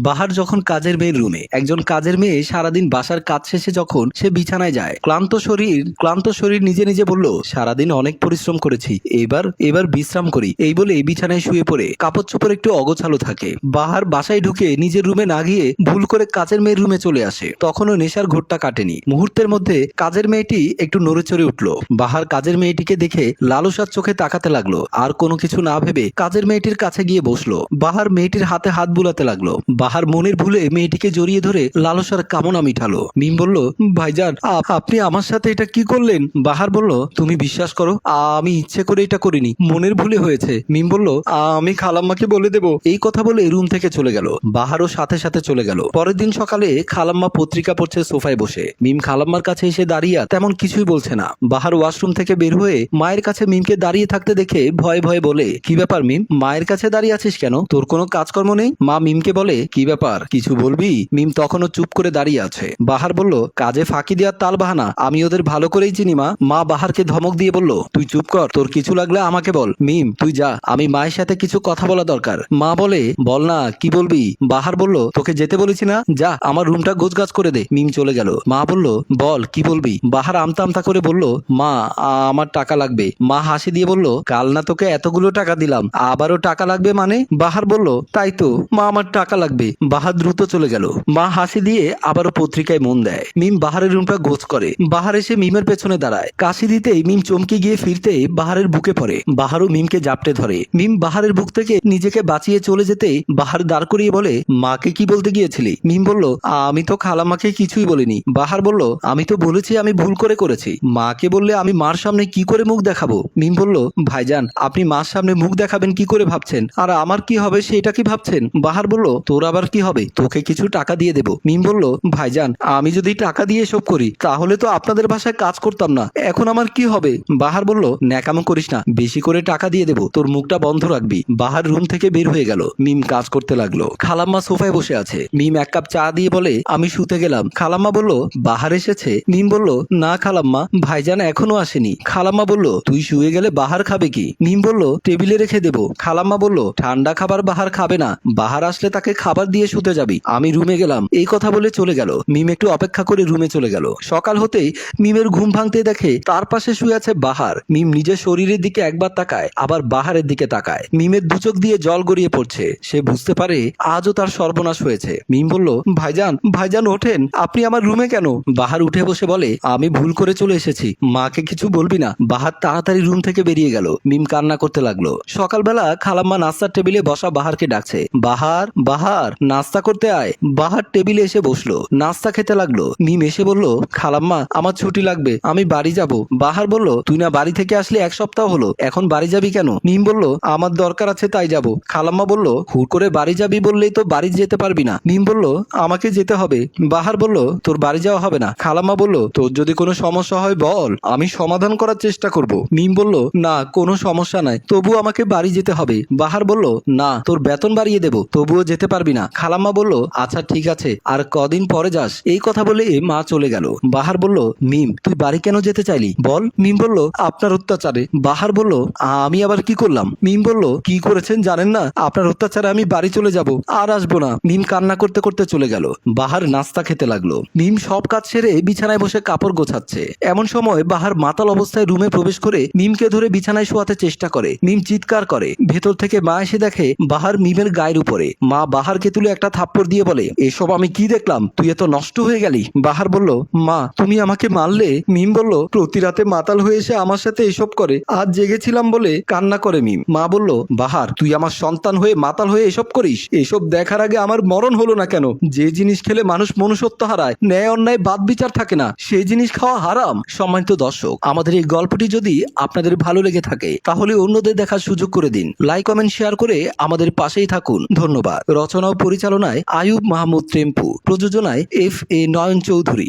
বাহার যখন কাজের মেয়ের রুমে, একজন কাজের মেয়ে সারাদিন বাসার কাজ শেষে যখন সে বিছানায় যায়, ক্লান্ত শরীর ক্লান্ত শরীর নিজে নিজে বলল, সারাদিন অনেক পরিশ্রম করেছি, এবার এবার বিশ্রাম করি। এই বলে বিছানায় শুয়ে পড়ে কাপড় চোপড় একটু অগোছালো থাকে। বাহার বাসায় ঢুকে নিজের রুমে না গিয়ে ভুল করে কাজের মেয়ের রুমে চলে আসে। তখনও নেশার ঘোরটা কাটেনি। মুহূর্তের মধ্যে কাজের মেয়েটি একটু নড়ে চড়ে উঠল। বাহার কাজের মেয়েটিকে দেখে লালসার চোখে তাকাতে লাগল। আর কোনো কিছু না ভেবে কাজের মেয়েটির কাছে গিয়ে বসল। বাহার মেয়েটির হাতে হাত বুলাতে লাগল। বাহার মনের ভুলে মেয়েটিকে জড়িয়ে ধরে লালসার কামনা মিঠালো মিম বলল, ভাইজান, আপ- আপনি আমার সাথে এটা কি করলেন? বাহার বলল, তুমি বিশ্বাস করো, আমি ইচ্ছে করে এটা করিনি, মনের ভুলে হয়েছে। মিম বলল, আমি খালাম্মাকে বলে দেব। এই কথা বলে রুম থেকে চলে গেল। বাহারও সাথে সাথে চলে গেল। পরের দিন সকালে খালাম্মা পত্রিকা পড়ছে সোফায় বসে। মিম খালাম্মার কাছে এসে দাঁড়িয়ে তেমন কিছুই বলছে না। বাহার ওয়াশরুম থেকে বের হয়ে মায়ের কাছে মিমকে দাঁড়িয়ে থাকতে দেখে ভয়ে ভয়ে বলে, কি ব্যাপার মিম? মায়ের কাছে দাঁড়িয়ে আছিস কেন? তোর কোনো কাজকর্ম নেই? মা মিমকে বলে কি ব্যাপার, কিছু বলবি? মিম তখনও চুপ করে দাঁড়িয়ে আছে। বাহার বলল, কাজে ফাঁকি দেওয়ার তাল বাহানা। আমি ওদের ভালো করেই চিনি, মা। মা বাহারকে ধমক দিয়ে বলল, তুই চুপ কর, তোর কিছু লাগলে আমাকে বল। মিম, তুই যা, আমি মায়ের সাথে কিছু কথা বলা দরকার। মা বলে, বল না, কি বলবি? বাহার বলল, তোকে যেতে বলেছি না? যা, আমার রুমটা গোছগাছ করে দে। মিম চলে গেল। মা বলল, বল, কি বলবি? বাহার আমতা আমতা করে বলল, মা আমার টাকা লাগবে। মা হাসি দিয়ে বলল, কাল না তোকে এতগুলো টাকা দিলাম, আবারও টাকা লাগবে মানে? বাহার বলল, তাই তো, মা, আমার টাকা লাগবে। বাহার দ্রুত চলে গেল। মা হাসি দিয়ে আবারও পত্রিকায় মন দেয়। মিম বাহারের রুমটা গোছ করে। বাহার এসে মিমের পেছনে দাঁড়ায়। কাশি দিতেই মিম চমকে গিয়ে ফিরতে বাহারের বুকে পড়ে। বাহারও মিমকে জাপটে ধরে। মিম বাহারের বুক থেকে নিজেকে বাঁচিয়ে চলে যেতেই বাহার দাঁড় করিয়ে বলে, মাকে কি বলতে গিয়েছিলি? মিম বলল, আমি তো খালামাকে কিছুই বলিনি। বাহার বলল, আমি তো বলেছি আমি ভুল করে করেছি। মাকে বললে আমি মার সামনে কি করে মুখ দেখাবো? মিম বলল, ভাইজান, আপনি মার সামনে মুখ দেখাবেন কি করে ভাবছেন? আর আমার কি হবে সেটা কি ভাবছেন? বাহার বলল, তোর আবার কি হবে? তোকে কিছু টাকা দিয়ে দেব। মিম বলল, ভাইজান, আমি যদি টাকা দিয়ে এসব করি, তাহলে তো আপনাদের বাসায় কাজ করতাম না। এখন আমার কি হবে? বাহার বলল, ন্যাকামো করিস না, বেশি করে টাকা দিয়ে দেব। তোর মুখটা বন্ধ রাখবি। বাহার রুম থেকে বের হয়ে গেল। মিম কাজ করতে লাগল। খালাম্মা সোফায় বসে আছে। মিম এক কাপ চা দিয়ে বলে, আমি শুতে গেলাম। খালাম্মা বলল, বাহার এসেছে? মিম বলল, না খালাম্মা, ভাইজান এখনও আসেনি। খালাম্মা বলল, তুই শুয়ে গেলে বাহার খাবে কি? মিম বলল, টেবিলে রেখে দেবো। খালাম্মা বলল, ঠান্ডা খাবার বাহার খাবে না। বাহার আসলে তাকে খাবার দিয়ে শুতে যাবি। আমি রুমে গেলাম। এই কথা বলে চলে গেল। মিম একটু অপেক্ষা করে রুমে চলে গেল। সকাল হতেই মিমের ঘুম ভাঙতে দেখে তার পাশে শুয়ে আছে বাহার। মিম নিজের শরীরের দিকে একবার তাকায়, আবার বাহারের দিকে তাকায়। মিমের দুচোখ দিয়ে জল গড়িয়ে পড়ছে। সে বুঝতে পারে আজও তার সর্বনাশ হয়েছে। মিম বলল, ভাইজান ভাইজান, ওঠেন। আপনি আমার রুমে কেন? বাহার উঠে বসে বলে, আমি ভুল করে চলে এসেছি। মাকে কিছু বলবি না। বাহার তাড়াতাড়ি রুম থেকে বেরিয়ে গেল। মিম কান্না করতে লাগল। সকালবেলা খালাম্মা নাস্তার টেবিলে বসা বাহারকে ডাকছে, বাহার বাহার। নাস্তা করতে আয়। বাহার টেবিলে এসে বসল। নাস্তা খেতে লাগল। মিম এসে বলল, খালাম্মা, আমার ছুটি লাগবে। আমি বাড়ি যাব। বাহার বলল, তুই না বাড়ি থেকে আসলে এক সপ্তাহ হলো। এখন বাড়ি যাবি কেন? মিম বলল, আমার দরকার আছে, তাই যাব। খালাম্মা বলল, হুট করে বাড়ি যাবি বললেই তো বাড়ি যেতে পারবি না। মিম বলল, আমাকে যেতে হবে। বাহার বলল, তোর বাড়ি যাওয়া হবে না। খালাম্মা বলল, তোর যদি কোনো সমস্যা হয় বল, আমি সমাধান করার চেষ্টা করব। মিম বলল, না, কোনো সমস্যা নাই। তবু আমাকে বাড়ি যেতে হবে। বাহার বলল, না, তোর বেতন বাড়িয়ে দেব। তবুও যেতে পারবি না। খালাম্মা বলল আচ্ছা ঠিক আছে, আর কদিন পরে যাস। এই কথা বলে মা চলে গেল। বাহার বলল, মিম, তুই বাড়ি কেন যেতে চাইলি? বল। মিম বলল, আপনার অত্যাচারে। বাহার বলল, আমি আবার কি করলাম? মিম বলল, কি করেছেন জানেন না? আপনার অত্যাচারে আমি বাড়ি চলে যাব, আর আসব না। মিম কান্না করতে করতে চলে গেল। বাহার নাস্তা খেতে লাগল। মিম সব কাজ সেরে বিছানায় বসে কাপড় গোছাচ্ছে। এমন সময় বাহার মাতাল অবস্থায় রুমে প্রবেশ করে মিমকে ধরে বিছানায় শোয়াতে চেষ্টা করে। মিম চিৎকার করে। ভেতর থেকে মা এসে দেখে বাহার মিমের গায়ের উপরে। মা বাহারকে তুলে একটা থাপ্পড় দিয়ে বলে, এসব আমি কি দেখলাম? তুই এত নষ্ট হয়ে গেলি? বাহার বলল, মা, তুমি আমাকে মারলে? মিম বলল, প্রতি রাতে মাতাল হয়ে এসে আমার সাথে এসব করে। আজ জেগেছিলাম বলে কান্না করে মিম। মা বলল, বাহার, তুই আমার সন্তান হয়ে মাতাল হয়ে এসব করিস? এসব দেখার আগে আমার মরণ হলো না কেন? যে জিনিস খেলে মানুষ মনুষ্যত্ব হারায়, ন্যায় অন্যায় বাদ বিচার থাকে না, সেই জিনিস খাওয়া হারাম। সম্মানিত দর্শক, আমাদের এই গল্পটি যদি আপনাদের ভালো লেগে থাকে, তাহলে অন্যদের দেখার সুযোগ করে দিন। লাইক, কমেন্ট, শেয়ার করে আমাদের পাশেই থাকুন। ধন্যবাদ। রচনা পরিচালনায় আয়ুব মাহমুদ টেম্পু প্রযোজনায় এফ এ নয়ন চৌধুরী।